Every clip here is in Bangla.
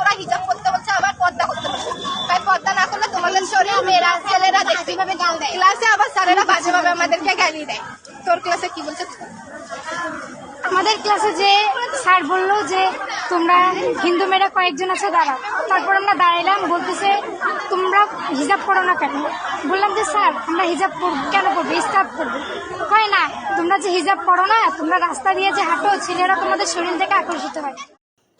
ওরা হিজাব করতে বলছে আবার পর্দা করতে বলছে। তাই পর্দা না করলে তোমাদের শরীর মেয়েরা ছেলেরা দেখবে। ভাবে গাল দেয়? ক্লাসে আবার স্যারেরা বাজেভাবে আমাদেরকে গালি দেয়। তোর ক্লাসে কি বলছে? আমাদের ক্লাসে যে স্যার বলল যে তোমরা হিন্দু মেয়েরা কয়েকজন আছে, দাঁড়াও। তারপর আমরা দাঁড়াইলাম, বলতেছে, তোমরা হিজাব করো না কেন? বললাম যে, স্যার, আমরা হিজাব কেন পড়ব স্কার্ফ পড়ব হয় না, তোমরা যে হিজাব করো না, তোমরা রাস্তা দিয়ে যে হাঁটো, ছেলেরা তোমাদের শরীর থেকে আকর্ষিত হয়।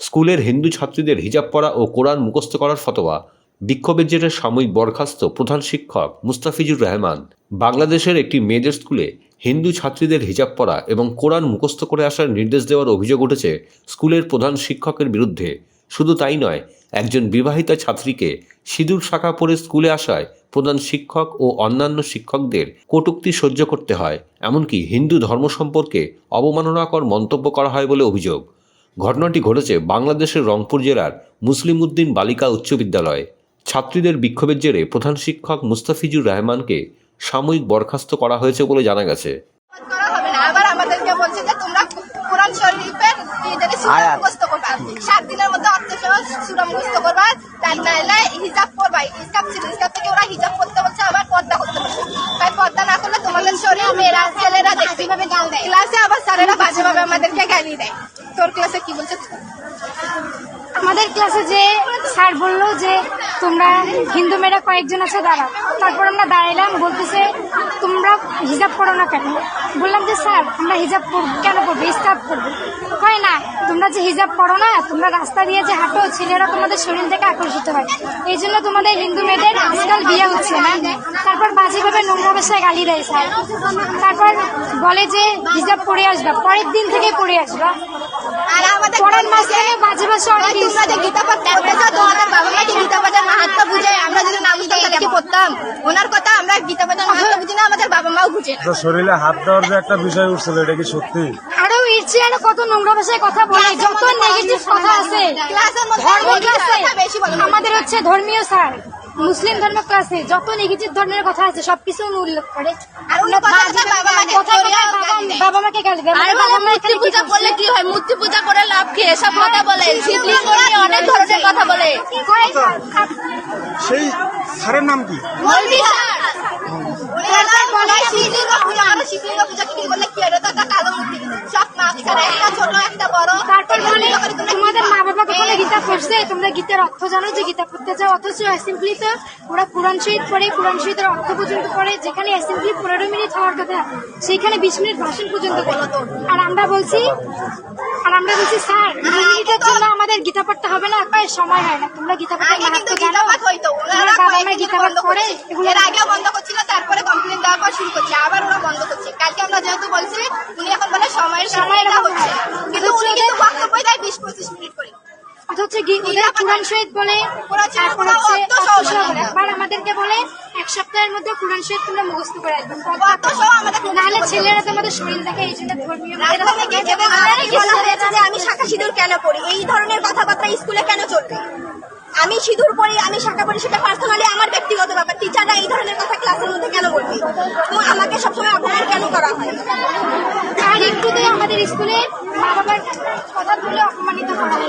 স্কুলের হিন্দু ছাত্রীদের হিজাব পরা ও কোরআন মুখস্থ করার ফতোয়া, বিক্ষোভের জেরে সাময়িক বরখাস্ত প্রধান শিক্ষক মুস্তাফিজুর রহমান। বাংলাদেশের একটি মেয়েদের স্কুলে হিন্দু ছাত্রীদের হিজাব পরা এবং কোরআন মুখস্থ করে আসার নির্দেশ দেওয়ার অভিযোগ উঠেছে স্কুলের প্রধান শিক্ষকের বিরুদ্ধে। শুধু তাই নয়, একজন বিবাহিতা ছাত্রীকে সিঁদুর শাখা পরে স্কুলে আসায় প্রধান শিক্ষক ও অন্যান্য শিক্ষকদের কটূক্তি সহ্য করতে হয়, এমনকি হিন্দু ধর্ম সম্পর্কে অবমাননাকর মন্তব্য করা হয় বলে অভিযোগ। ঘটনাটি ঘটেছে বাংলাদেশের রংপুর জেলার মুসলিম উদ্দিন বালিকা উচ্চ বিদ্যালয়ে। ছাত্রীদের বিক্ষোভের জেরে প্রধান শিক্ষক মুস্তাফিজুর রহমানকে সাময়িক বরখাস্ত করা হয়েছে বলে জানা গেছে। করা হবে না। আবার আমাদেরকে বলছে যে তোমরা কোরআন শরীফের নিজেদের মুখস্থ করবা। সাত দিনের মধ্যে অর্থ সহ সূরা মুখস্থ করবা। তার নাইলে হিজাব পরবা হিজাব ছিল হিজাব থেকে ওরা হিজাব করতে বলছে আবার পর্দা করতে বলছে। তাই পর্দা না করলে তোমাদের শরীর মেয়েরা ছেলেরা দেখবে কীভাবে গাল দেয় ক্লাসে আবার স্যারেরা বাজেভাবে আমাদেরকে গালি দেয়। তোর ক্লাসে কি বলছে? আমাদের ক্লাসে যে স্যার বলল যে তোমরা হিন্দু মেয়েরা কয়েকজন আছে, দাঁড়াও। তারপর আমরা দাঁড়াইলাম, বলতেছে, তোমরা হিজাব করো না কেন? বললাম যে, স্যার, আমরা হিজাব কেন পড়ব স্কার্ফ পড়ব হয় না, তোমরা যে হিজাব পড়ো না, তোমরা রাস্তা দিয়ে যে হাঁটো, ছেলেরা তোমাদের শরীর থেকে আকর্ষিত হয়। এই জন্য তোমাদের হিন্দু মেয়েদের আজকাল বিয়ে হচ্ছে না। তারপর বাজেভাবে গালি দেয় স্যার। তারপর বলে যে হিজাব পরে আসবা পরের দিন থেকে পরে আসবা। আর আমাদের পরের মাঝখানে বাজে ভাষা অনেক তোমরা যে গীতা পাঠ করতে চাও তোমাদের বাবা মাকে গীতা পাঠের মাহাত্ম বুঝে আমরা যদি না বুঝতাম তাহলে কি পড়তাম? ওনার কথা আমরা গীতা পাঠের মাহাত্ম বুঝি না আমাদের বাবা মাও বুঝে তো শরীরে হাত দেওয়ার যে একটা বিষয় উঠছিল এটা কি সত্যি? আরও ইচ্ছে আরও কত নোংরা ভাষায় কথা বলে যত নেগেটিভ কথা আছে। ক্লাসের মধ্যে ধর্ম ক্লাসে বেশি বলে। আমাদের হচ্ছে ধর্মীয় স্যার। মুসলিম ধর্ম ক্লাসে যত নেগেটিভ ধর্মের কথা আছে সবকিছু উল্লেখ করে। আর উনি কথা কথা বাবা মাকে কথায় ধরে কথায় বাবা- বাবা মাকে গালি দেয়। আরে বাবা বলে মূর্তি কি পূজা করলে কি হয়? মূর্তি পূজা করে লাভ কি? এসব কথা বলে। অনেক ধরনের কথা বলে। সেই স্যারের নাম কি? মৌলভী স্যার উনি এলাকায় বলে গীতা পড়ছে তোমরা গীতার অর্থ জানো যে গীতা পড়তে যাও অথচ অ্যাসেম্বলি তো ওরা কোরআন শহীদ পড়ে কোরআন শহীদের অর্থ পর্যন্ত পড়ে যেখানে অ্যাসেম্বলি পনেরো মিনিট হওয়ার কথা সেইখানে বিশ মিনিট ভাষণ পর্যন্ত করে আর আমরা বলছি আর আমরা বলছি স্যার দুই মিনিটের জন্য আমাদের গীতা পড়তে হবে না কয় সময় হয় না। তোমরা গীতা পড়তে আগে মাহাত্ম জানো। বাবা মা গীতা পাঠ বন্ধ করে এর আগেও বন্ধ করছিল তারপরে কমপ্লেন দেওয়ার পর শুরু করছে। আবার ওরা বন্ধ করছে। কালকে আমরা যেহেতু বলছি উনি এখন বলে সময়ের সময়ের সময়টা হচ্ছে হয়। কিন্তু উনি কিন্তু বক্তব্য দেয় বিশ পঁচিশ মিনিট করে অথচ গী- ওদের কোরআন শহীদ বলে তারপর হচ্ছে বলে। আবার আমাদেরকে বলে এক সপ্তাহের মধ্যে কোরআন শহীদ তোমরা মুখস্থ করে আসবেন নাহলে ছেলেরা তোমাদের শরীর দেখে এই জন্য ধর্মীয় বলা আমি শাখা সিঁদুর কেন পড়ি? এই ধরনের কথাবার্তা স্কুলে কেন চলবে? আমি সিঁদুর পড়ি আমি শাখা পড়ি সেটা পার্সোনালি আমার ব্যক্তিগত ব্যাপার। টিচাররা এই ধরনের কথা ক্লাসের মধ্যে কেন বলবে? তো আমাকে সবসময় অপমান কেন করা হয়? আর একটুতে আমাদের স্কুলে মা বাবার কথা তুলে অপমানিত করা হয়